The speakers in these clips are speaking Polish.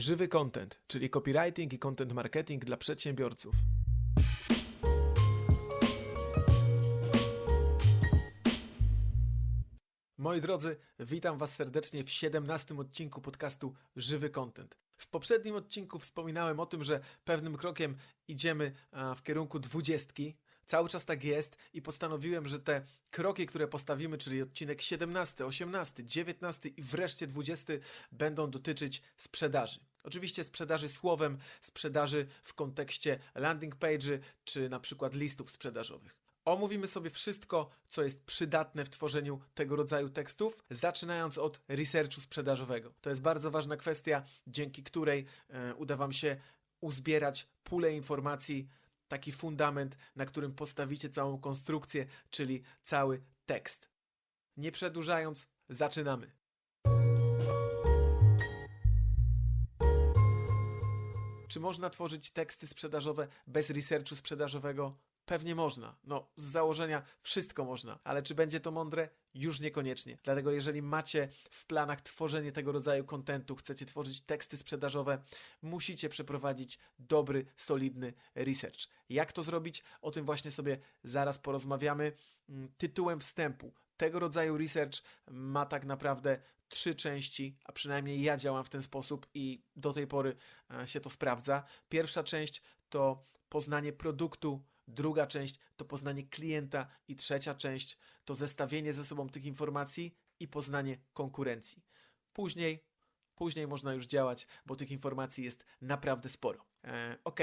Żywy content, czyli copywriting i content marketing dla przedsiębiorców. Moi drodzy, witam Was serdecznie w 17 odcinku podcastu Żywy Content. W poprzednim odcinku wspominałem o tym, że pewnym krokiem idziemy w kierunku dwudziestki. Cały czas tak jest i postanowiłem, że te kroki, które postawimy, czyli odcinek 17, 18, 19 i wreszcie 20 będą dotyczyć sprzedaży. Oczywiście sprzedaży słowem, sprzedaży w kontekście landing page'y czy na przykład listów sprzedażowych. Omówimy sobie wszystko, co jest przydatne w tworzeniu tego rodzaju tekstów, zaczynając od researchu sprzedażowego. To jest bardzo ważna kwestia, dzięki której e, uda Wam się uzbierać pulę informacji, taki fundament, na którym postawicie całą konstrukcję, czyli cały tekst. Nie przedłużając, zaczynamy. Czy można tworzyć teksty sprzedażowe bez researchu sprzedażowego? Pewnie można. No, z założenia wszystko można, ale czy będzie to mądre? Już niekoniecznie. Dlatego, jeżeli macie w planach tworzenie tego rodzaju kontentu, chcecie tworzyć teksty sprzedażowe, musicie przeprowadzić dobry, solidny research. Jak to zrobić? O tym właśnie sobie zaraz porozmawiamy. Mm, Tytułem wstępu tego rodzaju research ma tak naprawdę trzy części, a przynajmniej ja działam w ten sposób i do tej pory e, się to sprawdza. Pierwsza część to poznanie produktu, druga część to poznanie klienta i trzecia część to zestawienie ze sobą tych informacji i poznanie konkurencji. Później, później można już działać, bo tych informacji jest naprawdę sporo. E, ok,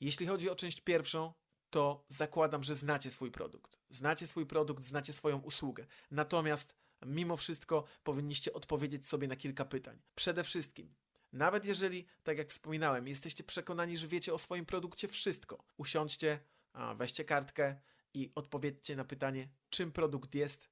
jeśli chodzi o część pierwszą, to zakładam, że znacie swój produkt. Znacie swój produkt, znacie swoją usługę. Natomiast mimo wszystko powinniście odpowiedzieć sobie na kilka pytań. Przede wszystkim, nawet jeżeli, tak jak wspominałem, jesteście przekonani, że wiecie o swoim produkcie wszystko, usiądźcie, weźcie kartkę i odpowiedzcie na pytanie, czym produkt jest,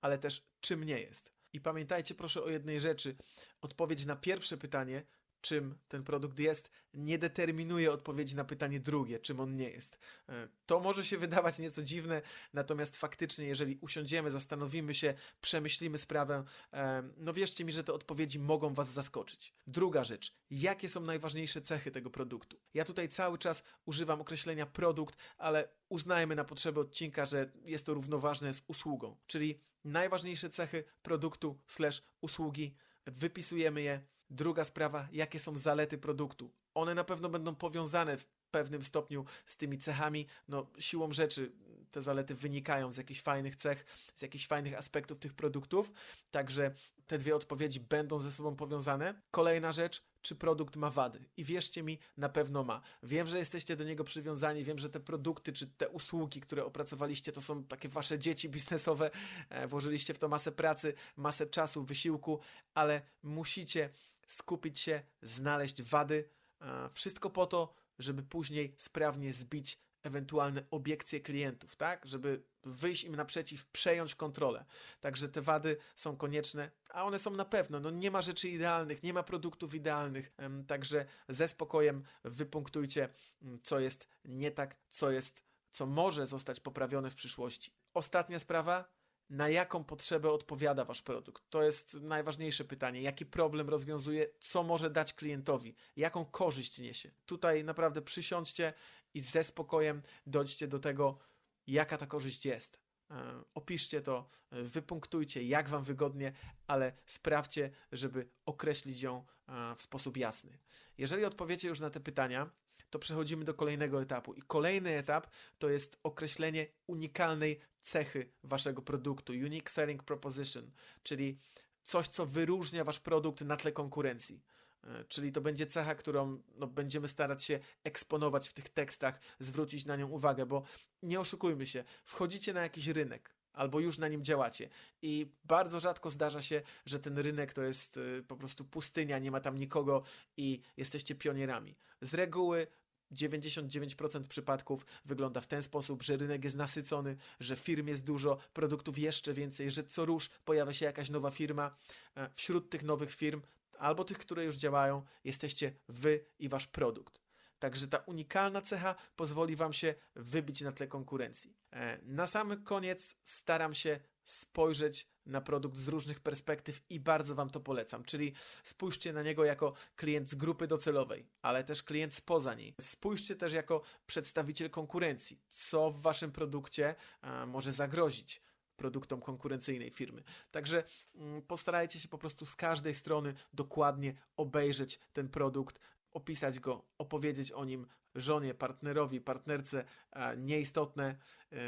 ale też czym nie jest. I pamiętajcie proszę o jednej rzeczy. Odpowiedź na pierwsze pytanie, czym ten produkt jest, nie determinuje odpowiedzi na pytanie drugie, czym on nie jest. E, To może się wydawać nieco dziwne, natomiast faktycznie, jeżeli usiądziemy, zastanowimy się, przemyślimy sprawę, e, no wierzcie mi, że te odpowiedzi mogą Was zaskoczyć. Druga rzecz, jakie są najważniejsze cechy tego produktu? Ja tutaj cały czas używam określenia produkt, ale uznajmy na potrzeby odcinka, że jest to równoważne z usługą, czyli najważniejsze cechy produktu slash usługi, wypisujemy je, Druga sprawa, jakie są zalety produktu. One na pewno będą powiązane w pewnym stopniu z tymi cechami. No, siłą rzeczy te zalety wynikają z jakichś fajnych cech, z jakichś fajnych aspektów tych produktów. Także te dwie odpowiedzi będą ze sobą powiązane. Kolejna rzecz, czy produkt ma wady? I wierzcie mi, na pewno ma. Wiem, że jesteście do niego przywiązani, wiem, że te produkty czy te usługi, które opracowaliście, to są takie wasze dzieci biznesowe. E, Włożyliście w to masę pracy, masę czasu, wysiłku, ale musicie skupić się, znaleźć wady. e, Wszystko po to, żeby później sprawnie zbić ewentualne obiekcje klientów, tak? Żeby wyjść im naprzeciw, przejąć kontrolę. Także te wady są konieczne, a one są na pewno. No nie ma rzeczy idealnych, nie ma produktów idealnych. Także ze spokojem wypunktujcie, mm, co jest nie tak, co jest, co może zostać poprawione w przyszłości. Ostatnia sprawa na jaką potrzebę odpowiada Wasz produkt? To jest najważniejsze pytanie. Jaki problem rozwiązuje, co może dać klientowi, jaką korzyść niesie? Tutaj naprawdę przysiądźcie i ze spokojem dojdźcie do tego, jaka ta korzyść jest. E, Opiszcie to, e, wypunktujcie, jak Wam wygodnie, ale sprawdźcie, żeby określić ją e, w sposób jasny. Jeżeli odpowiecie już na te pytania, to przechodzimy do kolejnego etapu. I kolejny etap to jest określenie unikalnej cechy Waszego produktu, Unique Selling Proposition, czyli coś, co wyróżnia Wasz produkt na tle konkurencji. E, Czyli to będzie cecha, którą no, będziemy starać się eksponować w tych tekstach, zwrócić na nią uwagę, bo nie oszukujmy się, wchodzicie na jakiś rynek, albo już na nim działacie. I bardzo rzadko zdarza się, że ten rynek to jest y, po prostu pustynia, nie ma tam nikogo i jesteście pionierami. Z reguły 99% przypadków wygląda w ten sposób, że rynek jest nasycony, że firm jest dużo, produktów jeszcze więcej, że co rusz pojawia się jakaś nowa firma. E, Wśród tych nowych firm, albo tych, które już działają, jesteście wy i wasz produkt. Także ta unikalna cecha pozwoli Wam się wybić na tle konkurencji. E, Na sam koniec staram się spojrzeć na produkt z różnych perspektyw i bardzo Wam to polecam. Czyli spójrzcie na niego jako klient z grupy docelowej, ale też klient spoza niej. Spójrzcie też jako przedstawiciel konkurencji, co w Waszym produkcie a, może zagrozić produktom konkurencyjnej firmy. Także mm, postarajcie się po prostu z każdej strony dokładnie obejrzeć ten produkt, opisać go, opowiedzieć o nim żonie, partnerowi, partnerce, a, nieistotne,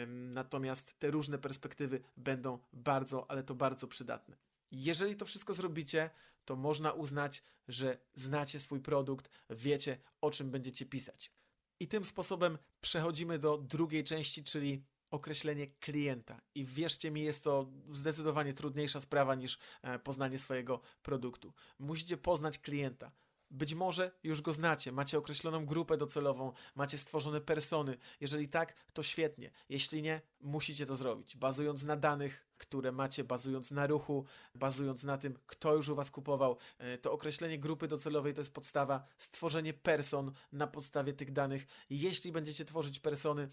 natomiast te różne perspektywy będą bardzo, ale to bardzo przydatne. Jeżeli to wszystko zrobicie, to można uznać, że znacie swój produkt, wiecie o czym będziecie pisać. I tym sposobem przechodzimy do drugiej części, czyli określenie klienta. I wierzcie mi, jest to zdecydowanie trudniejsza sprawa niż e, poznanie swojego produktu. Musicie poznać klienta. Być może już go znacie, macie określoną grupę docelową, macie stworzone persony. Jeżeli tak, to świetnie. Jeśli nie, musicie to zrobić. Bazując na danych, które macie, bazując na ruchu, bazując na tym, kto już u Was kupował. E, To określenie grupy docelowej to jest podstawa, stworzenie person na podstawie tych danych. Jeśli będziecie tworzyć persony,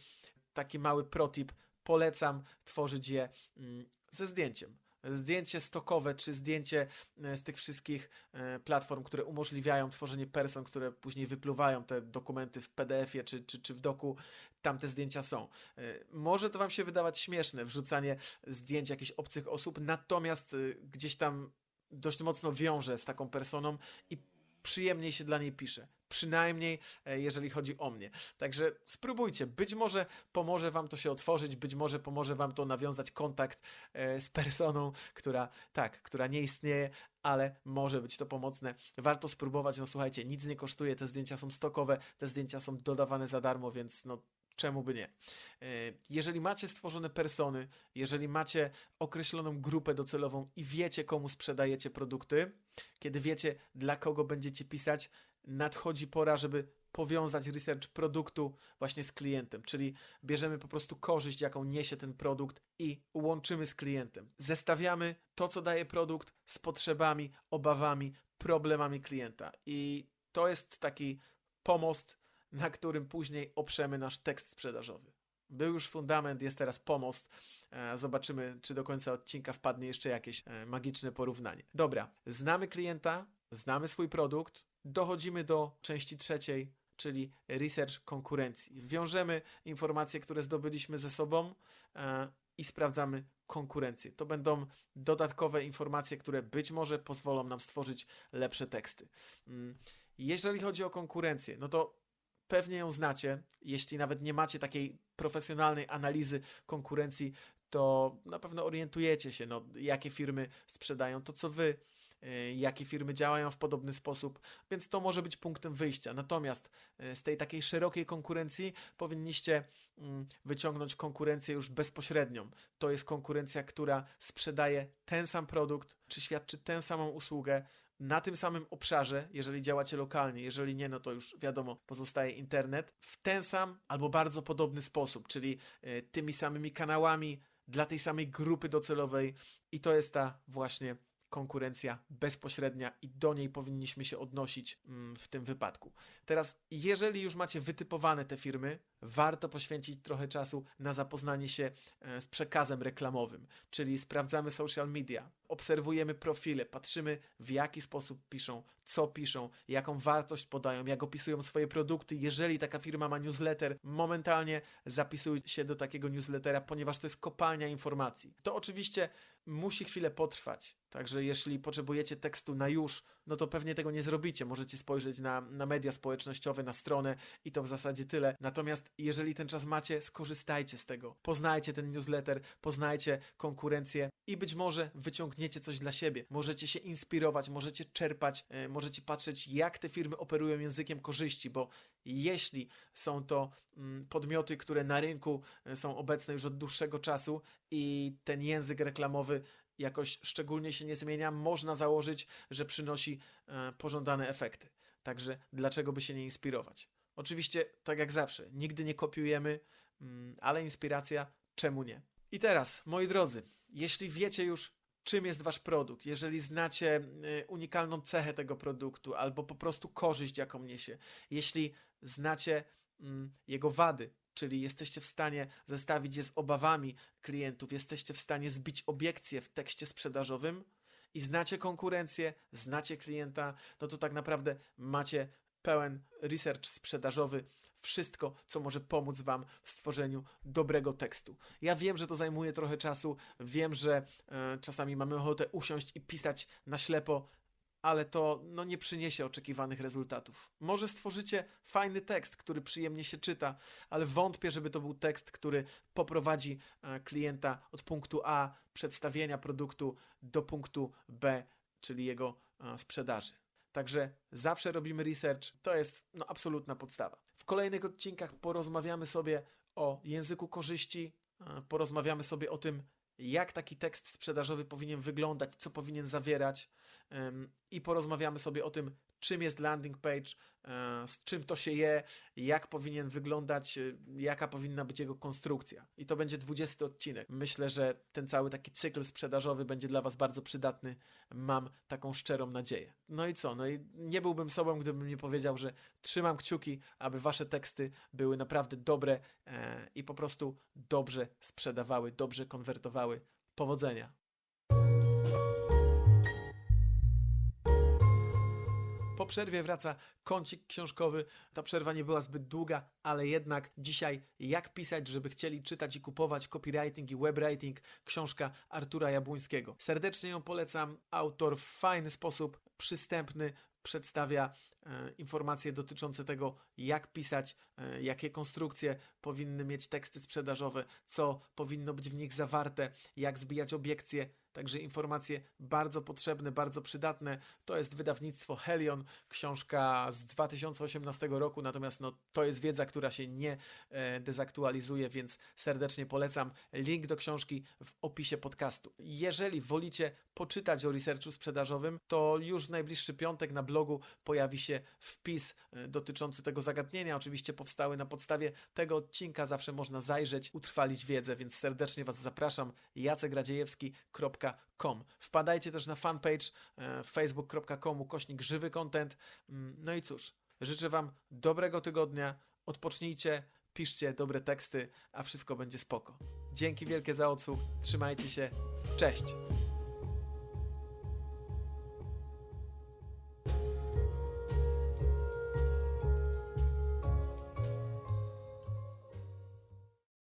taki mały protip, polecam tworzyć je mm, ze zdjęciem. Zdjęcie stokowe, czy zdjęcie e, z tych wszystkich e, platform, które umożliwiają tworzenie person, które później wypluwają te dokumenty w PDF-ie czy, czy, czy w doku, tam te zdjęcia są. E, Może to Wam się wydawać śmieszne, wrzucanie zdjęć jakichś obcych osób, natomiast gdzieś tam dość mocno wiąże z taką personą i przyjemniej się dla niej pisze. Przynajmniej e, jeżeli chodzi o mnie. Także spróbujcie. Być może pomoże Wam to się otworzyć, być może pomoże Wam to nawiązać kontakt e, z personą, która tak, która nie istnieje, ale może być to pomocne. Warto spróbować. No słuchajcie, nic nie kosztuje, te zdjęcia są stokowe, te zdjęcia są dodawane za darmo, więc no czemu by nie. E, Jeżeli macie stworzone persony, jeżeli macie określoną grupę docelową i wiecie, komu sprzedajecie produkty, kiedy wiecie, dla kogo będziecie pisać, nadchodzi pora, żeby powiązać research produktu właśnie z klientem, czyli bierzemy po prostu korzyść, jaką niesie ten produkt i łączymy z klientem. Zestawiamy to, co daje produkt z potrzebami, obawami, problemami klienta. I to jest taki pomost, na którym później oprzemy nasz tekst sprzedażowy. Był już fundament, jest teraz pomost. E, Zobaczymy, czy do końca odcinka wpadnie jeszcze jakieś e, magiczne porównanie. Dobra, znamy klienta, znamy swój produkt, dochodzimy do części trzeciej, czyli research konkurencji. Wiążemy informacje, które zdobyliśmy ze sobą e, i sprawdzamy konkurencję. To będą dodatkowe informacje, które być może pozwolą nam stworzyć lepsze teksty. Mm, Jeżeli chodzi o konkurencję, no to pewnie ją znacie. Jeśli nawet nie macie takiej profesjonalnej analizy konkurencji, to na pewno orientujecie się, no, jakie firmy sprzedają to, co wy, jakie firmy działają w podobny sposób, więc to może być punktem wyjścia. Natomiast y, z tej takiej szerokiej konkurencji powinniście mm, wyciągnąć konkurencję już bezpośrednią. To jest konkurencja, która sprzedaje ten sam produkt, czy świadczy tę samą usługę na tym samym obszarze, jeżeli działacie lokalnie, jeżeli nie, no to już wiadomo, pozostaje internet, w ten sam albo bardzo podobny sposób, czyli y, tymi samymi kanałami, dla tej samej grupy docelowej i to jest ta właśnie konkurencja bezpośrednia i do niej powinniśmy się odnosić mm, w tym wypadku. Teraz, jeżeli już macie wytypowane te firmy, warto poświęcić trochę czasu na zapoznanie się e, z przekazem reklamowym, czyli sprawdzamy social media, obserwujemy profile, patrzymy w jaki sposób piszą, co piszą, jaką wartość podają, jak opisują swoje produkty. Jeżeli taka firma ma newsletter, momentalnie zapisuj się do takiego newslettera, ponieważ to jest kopalnia informacji. To oczywiście musi chwilę potrwać. Także jeśli potrzebujecie tekstu na już, no to pewnie tego nie zrobicie. Możecie spojrzeć na, na media społecznościowe, na stronę i to w zasadzie tyle. Natomiast jeżeli ten czas macie, skorzystajcie z tego. Poznajcie ten newsletter, poznajcie konkurencję i być może wyciągniecie coś dla siebie. Możecie się inspirować, możecie czerpać, e, możecie patrzeć, jak te firmy operują językiem korzyści, bo jeśli są to mm, podmioty, które na rynku e, są obecne już od dłuższego czasu i ten język reklamowy jakoś szczególnie się nie zmienia, można założyć, że przynosi e, pożądane efekty. Także dlaczego by się nie inspirować? Oczywiście, tak jak zawsze, nigdy nie kopiujemy, mm, ale inspiracja, czemu nie? I teraz, moi drodzy, jeśli wiecie już, czym jest wasz produkt, jeżeli znacie y, unikalną cechę tego produktu albo po prostu korzyść, jaką niesie, jeśli znacie mm, jego wady, czyli jesteście w stanie zestawić je z obawami klientów, jesteście w stanie zbić obiekcje w tekście sprzedażowym i znacie konkurencję, znacie klienta, no to tak naprawdę macie pełen research sprzedażowy, wszystko, co może pomóc Wam w stworzeniu dobrego tekstu. Ja wiem, że to zajmuje trochę czasu, wiem, że e, czasami mamy ochotę usiąść i pisać na ślepo, ale to no, nie przyniesie oczekiwanych rezultatów. Może stworzycie fajny tekst, który przyjemnie się czyta, ale wątpię, żeby to był tekst, który poprowadzi e, klienta od punktu A przedstawienia produktu do punktu B, czyli jego e, sprzedaży. Także zawsze robimy research, to jest no, absolutna podstawa. W kolejnych odcinkach porozmawiamy sobie o języku korzyści, e, porozmawiamy sobie o tym, jak taki tekst sprzedażowy powinien wyglądać, co powinien zawierać i porozmawiamy sobie o tym, czym jest landing page, e, z czym to się je, jak powinien wyglądać, e, jaka powinna być jego konstrukcja. I to będzie 20 odcinek. Myślę, że ten cały taki cykl sprzedażowy będzie dla Was bardzo przydatny. Mam taką szczerą nadzieję. No i co? No i nie byłbym sobą, gdybym nie powiedział, że trzymam kciuki, aby Wasze teksty były naprawdę dobre e, i po prostu dobrze sprzedawały, dobrze konwertowały. Powodzenia! Po przerwie wraca kącik książkowy. Ta przerwa nie była zbyt długa, ale jednak dzisiaj jak pisać, żeby chcieli czytać i kupować copywriting i webwriting, książka Artura Jabłońskiego. Serdecznie ją polecam. Autor w fajny sposób, przystępny, przedstawia e, informacje dotyczące tego, jak pisać, e, jakie konstrukcje powinny mieć teksty sprzedażowe, co powinno być w nich zawarte, jak zbijać obiekcje. Także informacje bardzo potrzebne, bardzo przydatne. To jest wydawnictwo Helion, książka z 2018 roku, natomiast no, to jest wiedza, która się nie e, dezaktualizuje, więc serdecznie polecam. Link do książki w opisie podcastu. Jeżeli wolicie poczytać o researchu sprzedażowym, to już w najbliższy piątek na blogu pojawi się wpis e, dotyczący tego zagadnienia. Oczywiście powstały na podstawie tego odcinka, zawsze można zajrzeć, utrwalić wiedzę, więc serdecznie Was zapraszam. jacegradziejewski.com Wpadajcie też na fanpage e, facebook.com kośnik żywy content. Mm, No i cóż, życzę Wam dobrego tygodnia, odpocznijcie, piszcie dobre teksty, a wszystko będzie spoko. Dzięki wielkie za odsłuch, trzymajcie się, cześć!